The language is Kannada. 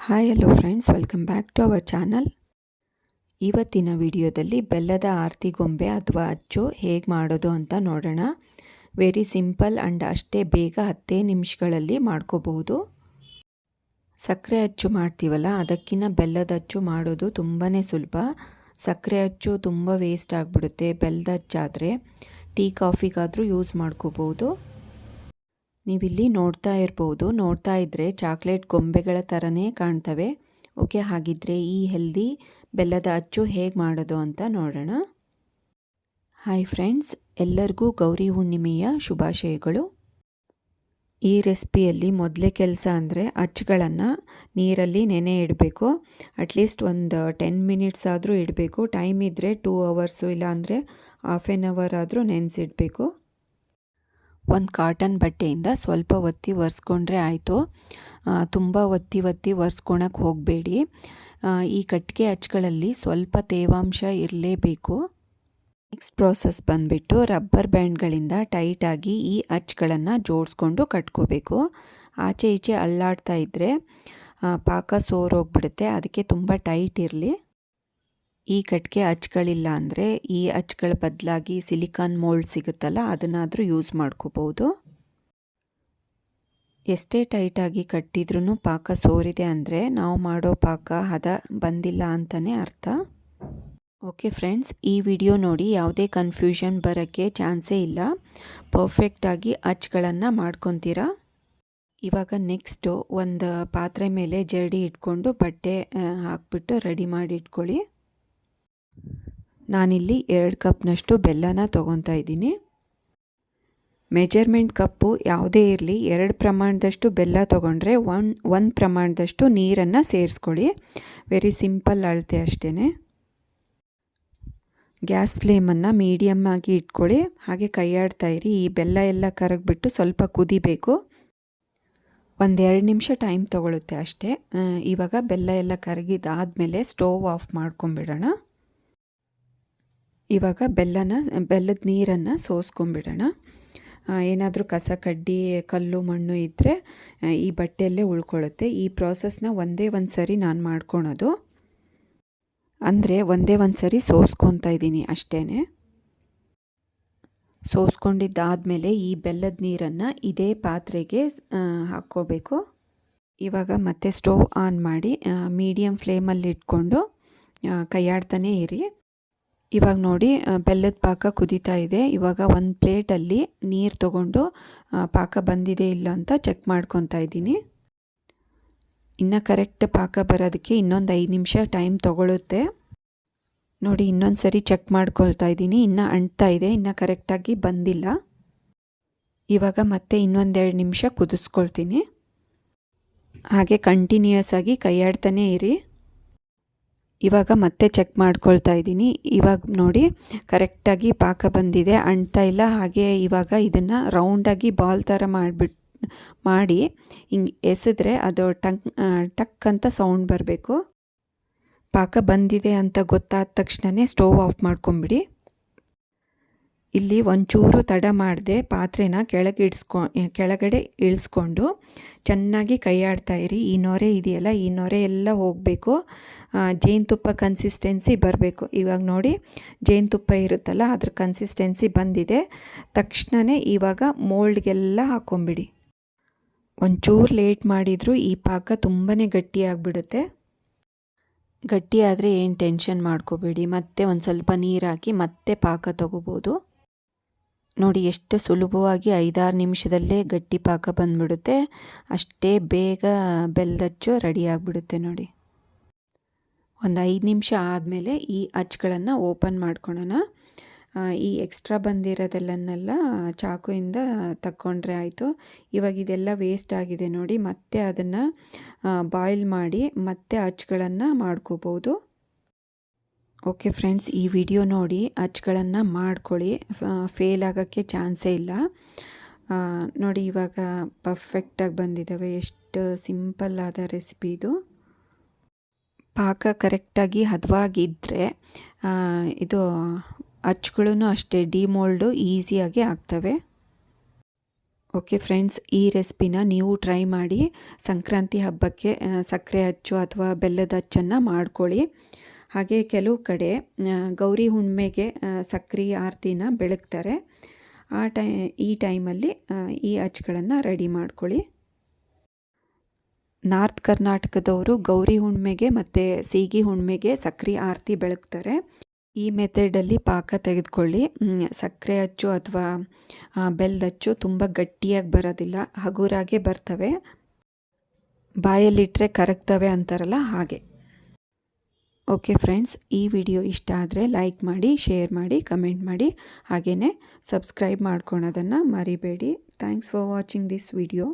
Hi hello friends welcome back to our channel ಇವತ್ತಿನ ವಿಡಿಯೋದಲ್ಲಿ ಬೆಲ್ಲದ ಆರತಿ ಗೊಂಬೆ ಅಥವಾ ಅಚ್ಚು ಹೇಗೆ ಮಾಡೋದು ಅಂತ ನೋಡೋಣ. ವೆರಿ ಸಿಂಪಲ್ ಆ್ಯಂಡ್ ಅಷ್ಟೇ ಬೇಗ ಹತ್ತೇ ನಿಮಿಷಗಳಲ್ಲಿ ಮಾಡ್ಕೋಬಹುದು. ಸಕ್ಕರೆ ಅಚ್ಚು ಮಾಡ್ತೀವಲ್ಲ ಅದಕ್ಕಿಂತ ಬೆಲ್ಲದ ಅಚ್ಚು ಮಾಡೋದು ತುಂಬಾ ಸುಲಭ. ಸಕ್ಕರೆ ಅಚ್ಚು ತುಂಬ ವೇಸ್ಟ್ ಆಗಿಬಿಡುತ್ತೆ ಬೆಲ್ಲದ ಅಚ್ಚಾದರೆ. ಟೀ ಕಾಫಿಗಾದರೂ ಯೂಸ್ ಮಾಡ್ಕೋಬೋದು ನೀವಿಲ್ಲಿ ನೋಡ್ತಾ ಇರ್ಬೋದು. ನೋಡ್ತಾ ಇದ್ದರೆ ಚಾಕ್ಲೇಟ್ ಗೊಂಬೆಗಳ ಥರನೇ ಕಾಣ್ತವೆ. ಓಕೆ, ಹಾಗಿದ್ರೆ ಈ ಹೆಲ್ದಿ ಬೆಲ್ಲದ ಅಚ್ಚು ಹೇಗೆ ಮಾಡೋದು ಅಂತ ನೋಡೋಣ. ಹಾಯ್ ಫ್ರೆಂಡ್ಸ್ ಎಲ್ಲರಿಗೂ ಗೌರಿ ಹುಣ್ಣಿಮೆಯ ಶುಭಾಶಯಗಳು. ಈ ರೆಸಿಪಿಯಲ್ಲಿ ಮೊದಲೇ ಕೆಲಸ ಅಂದರೆ ಅಚ್ಚುಗಳನ್ನು ನೀರಲ್ಲಿ ನೆನೆ ಇಡಬೇಕು. ಅಟ್ಲೀಸ್ಟ್ ಒಂದು ಟೆನ್ ಮಿನಿಟ್ಸ್ ಆದರೂ ಇಡಬೇಕು. ಟೈಮ್ ಇದ್ದರೆ ಟೂ ಅವರ್ಸು ಇಲ್ಲಾಂದರೆ ಹಾಫ್ ಆನ್ ಅವರ್ ಆದರೂ ನೆನೆಸಿಡಬೇಕು. ಒಂದು ಕಾಟನ್ ಬಟ್ಟೆಯಿಂದ ಸ್ವಲ್ಪ ಒತ್ತಿ ಒರೆಸ್ಕೊಂಡ್ರೆ ಆಯಿತು. ತುಂಬ ಒತ್ತಿ ಒತ್ತಿ ಒರೆಸ್ಕೊಳಕ್ಕೆ ಹೋಗಬೇಡಿ. ಈ ಕಟ್ಟಿಗೆ ಅಚ್ಚುಗಳಲ್ಲಿ ಸ್ವಲ್ಪ ತೇವಾಂಶ ಇರಲೇಬೇಕು. ನೆಕ್ಸ್ಟ್ ಪ್ರೋಸೆಸ್ ಬಂದುಬಿಟ್ಟು ರಬ್ಬರ್ ಬ್ಯಾಂಡ್ಗಳಿಂದ ಟೈಟಾಗಿ ಈ ಅಚ್ಚುಗಳನ್ನು ಜೋಡಿಸ್ಕೊಂಡು ಕಟ್ಕೋಬೇಕು. ಆಚೆ ಈಚೆ ಅಲ್ಲಾಡ್ತಾ ಇದ್ದರೆ ಪಾಕ ಸೋರೋಗ್ಬಿಡುತ್ತೆ ಅದಕ್ಕೆ ತುಂಬ ಟೈಟ್ ಇರಲಿ. ಈ ಕಟ್ಟಿಗೆ ಅಚ್ಚುಗಳಿಲ್ಲ ಅಂದರೆ ಈ ಅಚ್ಚುಗಳ ಬದಲಾಗಿ ಸಿಲಿಕಾನ್ ಮೋಲ್ಡ್ ಸಿಗುತ್ತಲ್ಲ, ಅದನ್ನಾದರೂ ಯೂಸ್ ಮಾಡ್ಕೋಬೋದು ಎಷ್ಟೇ ಟೈಟಾಗಿ ಕಟ್ಟಿದ್ರೂ ಪಾಕ ಸೋರಿದೆ ಅಂದರೆ ನಾವು ಮಾಡೋ ಪಾಕ ಹದ ಬಂದಿಲ್ಲ ಅಂತಲೇ ಅರ್ಥ. ಓಕೆ ಫ್ರೆಂಡ್ಸ್, ಈ ವಿಡಿಯೋ ನೋಡಿ ಯಾವುದೇ ಕನ್ಫ್ಯೂಷನ್ ಬರೋಕ್ಕೆ ಚಾನ್ಸೇ ಇಲ್ಲ. ಪರ್ಫೆಕ್ಟಾಗಿ ಅಚ್ಚುಗಳನ್ನು ಮಾಡ್ಕೊತೀರಾ? ಇವಾಗ ನೆಕ್ಸ್ಟು ಒಂದು ಪಾತ್ರೆ ಮೇಲೆ ಜರಡಿ ಇಟ್ಕೊಂಡು ಬಟ್ಟೆ ಹಾಕ್ಬಿಟ್ಟು ರೆಡಿ ಮಾಡಿ ಇಟ್ಕೊಳ್ಳಿ. ನಾನಿಲ್ಲಿ ಎರಡು ಕಪ್ನಷ್ಟು ಬೆಲ್ಲನ ತೊಗೊತಾ ಇದ್ದೀನಿ. ಮೆಜರ್ಮೆಂಟ್ ಕಪ್ಪು ಯಾವುದೇ ಇರಲಿ, ಎರಡು ಪ್ರಮಾಣದಷ್ಟು ಬೆಲ್ಲ ತೊಗೊಂಡ್ರೆ ಒನ್, ಒಂದು ಪ್ರಮಾಣದಷ್ಟು ನೀರನ್ನು ಸೇರಿಸ್ಕೊಳ್ಳಿ. ವೆರಿ ಸಿಂಪಲ್ ಅಳತೆ ಅಷ್ಟೇ ಗ್ಯಾಸ್ ಫ್ಲೇಮನ್ನು ಮೀಡಿಯಮ್ ಆಗಿ ಇಟ್ಕೊಳ್ಳಿ. ಹಾಗೆ ಕೈಯಾಡ್ತಾ ಇರಿ, ಈ ಬೆಲ್ಲ ಎಲ್ಲ ಕರಗಿಬಿಟ್ಟು ಸ್ವಲ್ಪ ಕುದಿಬೇಕು. ಒಂದೆರಡು ನಿಮಿಷ ಟೈಮ್ ತೊಗೊಳುತ್ತೆ ಅಷ್ಟೇ. ಇವಾಗ ಬೆಲ್ಲ ಎಲ್ಲ ಕರಗಿದಾದಮೇಲೆ ಸ್ಟೋವ್ ಆಫ್ ಮಾಡ್ಕೊಂಬಿಡೋಣ. ಇವಾಗ ಬೆಲ್ಲನ, ಬೆಲ್ಲದ ನೀರನ್ನು ಸೋಸ್ಕೊಂಡ್ಬಿಡೋಣ. ಏನಾದರೂ ಕಸ ಕಡ್ಡಿ, ಕಲ್ಲು, ಮಣ್ಣು ಇದ್ದರೆ ಈ ಬಟ್ಟೆಯಲ್ಲೇ ಉಳ್ಕೊಳ್ಳುತ್ತೆ. ಈ ಪ್ರಾಸೆಸ್ನ ಒಂದೇ ಒಂದು ಸರಿ ನಾನು ಮಾಡ್ಕೊಳೋದು. ಅಂದರೆ ಒಂದೇ ಒಂದು ಸರಿ ಸೋಸ್ಕೊತಾ ಇದ್ದೀನಿ ಅಷ್ಟೇ ಸೋಸ್ಕೊಂಡಿದ್ದಾದಮೇಲೆ ಈ ಬೆಲ್ಲದ ನೀರನ್ನು ಇದೇ ಪಾತ್ರೆಗೆ ಹಾಕ್ಕೋಬೇಕು. ಇವಾಗ ಮತ್ತೆ ಸ್ಟೋವ್ ಆನ್ ಮಾಡಿ ಮೀಡಿಯಮ್ ಫ್ಲೇಮಲ್ಲಿ ಇಟ್ಕೊಂಡು ಕೈಯಾಡ್ತಾನೇ ಇರಿ. ಇವಾಗ ನೋಡಿ ಬೆಲ್ಲದ ಪಾಕ ಕುದೀತಾ ಇದೆ. ಇವಾಗ ಒಂದು ಪ್ಲೇಟಲ್ಲಿ ನೀರು ತಗೊಂಡು ಪಾಕ ಬಂದಿದೆ ಇಲ್ಲ ಅಂತ ಚೆಕ್ ಮಾಡ್ಕೊತಾ ಇದ್ದೀನಿ. ಇನ್ನು ಕರೆಕ್ಟ್ ಪಾಕ ಬರೋದಕ್ಕೆ ಇನ್ನೊಂದು ಐದು ನಿಮಿಷ ಟೈಮ್ ತೊಗೊಳುತ್ತೆ. ನೋಡಿ ಇನ್ನೊಂದು ಸರಿ ಚೆಕ್ ಮಾಡ್ಕೊಳ್ತಾ ಇದ್ದೀನಿ. ಇನ್ನು ಅಂಟ್ತಾ ಇದೆ, ಇನ್ನು ಕರೆಕ್ಟಾಗಿ ಬಂದಿಲ್ಲ. ಇವಾಗ ಮತ್ತೆ ಇನ್ನೊಂದೆರಡು ನಿಮಿಷ ಕುದಿಸ್ಕೊಳ್ತೀನಿ. ಹಾಗೆ ಕಂಟಿನ್ಯೂಸ್ ಆಗಿ ಕೈಯಾಡ್ತಾನೇ ಇರಿ. ಇವಾಗ ಮತ್ತೆ ಚೆಕ್ ಮಾಡ್ಕೊಳ್ತಾ ಇದ್ದೀನಿ. ಇವಾಗ ನೋಡಿ ಕರೆಕ್ಟಾಗಿ ಪಾಕ ಬಂದಿದೆ, ಅಂಟ್ತಾ ಇಲ್ಲ. ಹಾಗೆ ಇವಾಗ ಇದನ್ನು ರೌಂಡಾಗಿ ಬಾಲ್ ಥರ ಮಾಡಿಬಿಟ್ಟು ಮಾಡಿ ಹಿಂಗೆ ಎಸೆದ್ರೆ ಅದು ಟಂಕ್ ಟಕ್ ಅಂತ ಸೌಂಡ್ ಬರಬೇಕು. ಪಾಕ ಬಂದಿದೆ ಅಂತ ಗೊತ್ತಾದ ತಕ್ಷಣವೇ ಸ್ಟೋವ್ ಆಫ್ ಮಾಡ್ಕೊಂಬಿಡಿ. ಇಲ್ಲಿ ಒಂಚೂರು ತಡ ಮಾಡದೆ ಪಾತ್ರೆನ ಕೆಳಗೆ ಇಡ್ಸ್ಕೊ, ಕೆಳಗಡೆ ಇಳಿಸ್ಕೊಂಡು ಚೆನ್ನಾಗಿ ಕೈಯಾಡ್ತಾ ಇರಿ. ಈ ನೊರೆ ಇದೆಯಲ್ಲ, ಈ ನೊರೆ ಎಲ್ಲ ಹೋಗಬೇಕು. ಜೇನುತುಪ್ಪ ಕನ್ಸಿಸ್ಟೆನ್ಸಿ ಬರಬೇಕು. ಇವಾಗ ನೋಡಿ, ಜೇನುತುಪ್ಪ ಇರುತ್ತಲ್ಲ, ಅದ್ರ ಕನ್ಸಿಸ್ಟೆನ್ಸಿ ಬಂದಿದೆ. ತಕ್ಷಣವೇ ಇವಾಗ ಮೋಲ್ಡ್ಗೆಲ್ಲ ಹಾಕ್ಕೊಂಬಿಡಿ ಒಂಚೂರು ಲೇಟ್ ಮಾಡಿದರೂ ಈ ಪಾಕ ತುಂಬಾ ಗಟ್ಟಿಯಾಗಿಬಿಡುತ್ತೆ ಗಟ್ಟಿಯಾದರೆ ಏನು ಟೆನ್ಷನ್ ಮಾಡ್ಕೋಬೇಡಿ. ಮತ್ತೆ ಒಂದು ಸ್ವಲ್ಪ ನೀರು ಹಾಕಿ ಮತ್ತೆ ಪಾಕ ತೊಗೋಬೋದು. ನೋಡಿ ಎಷ್ಟು ಸುಲಭವಾಗಿ ಐದಾರು ನಿಮಿಷದಲ್ಲೇ ಗಟ್ಟಿ ಪಾಕ ಬಂದ್ಬಿಡುತ್ತೆ. ಅಷ್ಟೇ ಬೇಗ ಬೆಲ್ಲದಚ್ಚು ರೆಡಿ ಆಗಿಬಿಡುತ್ತೆ ನೋಡಿ. ಒಂದು ಐದು ನಿಮಿಷ ಆದಮೇಲೆ ಈ ಅಚ್ಚುಗಳನ್ನು ಓಪನ್ ಮಾಡ್ಕೊಳ್ಳೋಣ. ಈ ಎಕ್ಸ್ಟ್ರಾ ಬಂದಿರೋದೆಲ್ಲನ್ನೆಲ್ಲ ಚಾಕುಯಿಂದ ತಕ್ಕೊಂಡ್ರೆ ಆಯಿತು. ಇವಾಗ ಇದೆಲ್ಲ ವೇಸ್ಟ್ ಆಗಿದೆ ನೋಡಿ. ಮತ್ತೆ ಅದನ್ನು ಬಾಯ್ಲ್ ಮಾಡಿ ಮತ್ತೆ ಅಚ್ಚುಗಳನ್ನು ಮಾಡ್ಕೋಬೋದು. ಓಕೆ ಫ್ರೆಂಡ್ಸ್ ಈ ವಿಡಿಯೋ ನೋಡಿ ಅಚ್ಚುಗಳನ್ನು ಮಾಡ್ಕೊಳ್ಳಿ. ಫೇಲ್ ಆಗೋಕ್ಕೆ ಚಾನ್ಸೇ ಇಲ್ಲ. ನೋಡಿ ಇವಾಗ ಪರ್ಫೆಕ್ಟಾಗಿ ಬಂದಿದ್ದಾವೆ ಎಷ್ಟು ಸಿಂಪಲ್ ಆದ ರೆಸಿಪಿ ಇದು. ಪಾಕ ಕರೆಕ್ಟಾಗಿ ಹದವಾಗಿದ್ದರೆ ಇದು ಅಚ್ಚುಗಳೂ ಅಷ್ಟೇ ಡಿಮೋಲ್ಡು ಈಸಿಯಾಗಿ ಆಗ್ತವೆ. ಓಕೆ ಫ್ರೆಂಡ್ಸ್ ಈ ರೆಸಿಪಿನ ನೀವು ಟ್ರೈ ಮಾಡಿ ಸಂಕ್ರಾಂತಿ ಹಬ್ಬಕ್ಕೆ ಸಕ್ಕರೆ ಅಚ್ಚು ಅಥವಾ ಬೆಲ್ಲದ ಅಚ್ಚನ್ನು ಮಾಡ್ಕೊಳ್ಳಿ. ಹಾಗೆ ಕೆಲವು ಕಡೆ ಗೌರಿ ಹುಣ್ಣಿಮೆಗೆ ಸಕ್ರಿ ಆರತಿನ ಬೆಳಗ್ತಾರೆ. ಆ ಟೈ, ಈ ಟೈಮಲ್ಲಿ ಈ ಅಚ್ಚುಗಳನ್ನು ರೆಡಿ ಮಾಡ್ಕೊಳ್ಳಿ. ನಾರ್ತ್ ಕರ್ನಾಟಕದವರು ಗೌರಿ ಹುಣ್ಣಿಮೆಗೆ ಮತ್ತು ಸೀಗಿ ಹುಣ್ಣಿಮೆಗೆ ಸಕ್ರೆ ಆರತಿ ಬೆಳಗ್ತಾರೆ. ಈ ಮೆಥಡಲ್ಲಿ ಪಾಕ ತೆಗೆದುಕೊಳ್ಳಿ. ಸಕ್ಕರೆ ಅಚ್ಚು ಅಥವಾ ಬೆಲ್ಲದ ಅಚ್ಚು ತುಂಬ ಗಟ್ಟಿಯಾಗಿ ಬರೋದಿಲ್ಲ, ಹಗುರಾಗೆ ಬರ್ತವೆ. ಬಾಯಲ್ಲಿಟ್ಟರೆ ಕರಗ್ತವೆ ಅಂತಾರಲ್ಲ ಹಾಗೆ. ಓಕೆ ಫ್ರೆಂಡ್ಸ್ ಈ ವಿಡಿಯೋ ಇಷ್ಟ ಆದರೆ ಲೈಕ್ ಮಾಡಿ ಶೇರ್ ಮಾಡಿ ಕಮೆಂಟ್ ಮಾಡಿ ಹಾಗೆಯೇ ಸಬ್ಸ್ಕ್ರೈಬ್ ಮಾಡ್ಕೊಳೋದನ್ನು ಮರಿಬೇಡಿ. Thanks for watching this video